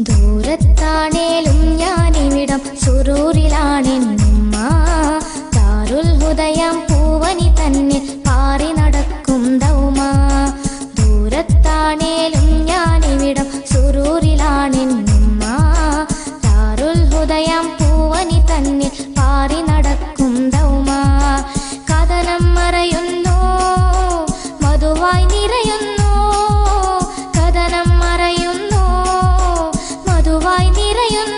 ദൂരത്താണേലും ഞാനിവിടം. സുറൂരിലാണെന്നുമ്മ. ദാരുൽ ഹുദയം മധുവായി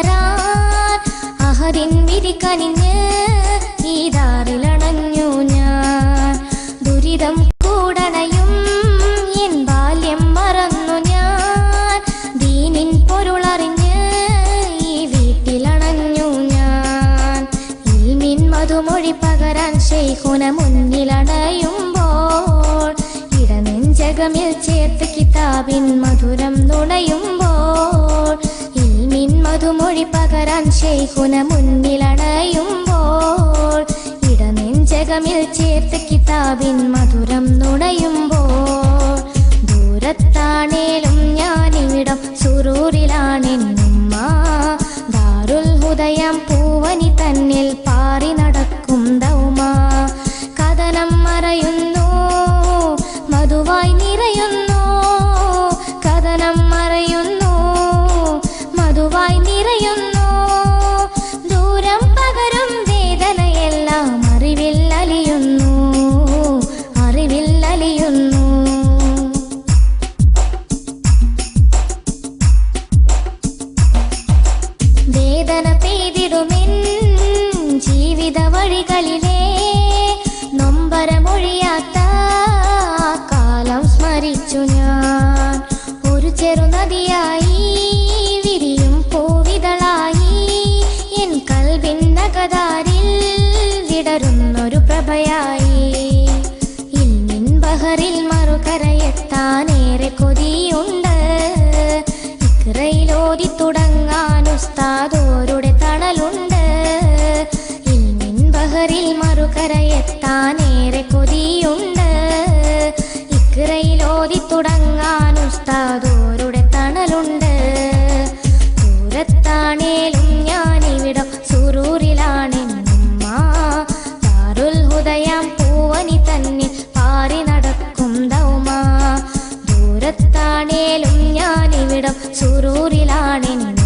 മധുനുകരാൻ അഹദിൻ വിധി കനിഞ്ഞ് ഈ ദാറിലണഞ്ഞു ഞാൻ. ദുരിതം കൂടണയും എൻ ബാല്യം മറന്നു ഞാൻ. ദീനിൻ പൊരുളറിഞ്ഞ് ഈ വീട്ടിലണഞ്ഞു ഞാൻ. ഇൽമിൻ മധുമൊഴി പകരാൻ ശൈഖുന മുന്നിലണയുമ്പോൾ ഇടനെഞ്ചകമിൽ ചേർത്ത് കിതാബിൻ മധുരം നുണയുമ്പോൾ മധുമൊഴി പകരാൻ ശൈഖുന മുന്നിലണയുമ്പോൾ ഇടനെഞ്ചകമിൽ ചേർത്ത് കിതാബിൻ മധുരം നുണയുമ്പോൾ ദൂരത്താണേലും ഞാനിവിടം സുറൂറിലാണെന്നുമ്മ ദാരുൽ ഹുദയം പൂവനി തന്നിൽ പാറി നടക്കും ദൗമ. കഥനം മറയുന്നു മധുവായി നിറയുന്നു വഴികളിലെ നൊമ്പരമൊഴിയാത്ത കാലം സ്മരിച്ചു ഞാൻ. ഒരു ചെറുനദിയായി വിരിയും പൂവിതളായി എൻ കൽവിൻ നഗതാരിൽ വിടരുന്നൊരു പ്രഭയായി. ഇന്നിൻ ബഹറിൽ മറുകരയെത്താനേറെ കൊതിയുണ്ട്. ഇക്രയിലോതി തുടങ്ങാൻ ഉസ്താദോരുടെ ഞാനിവിടം സുറൂരിലാണെന്നുമ്മ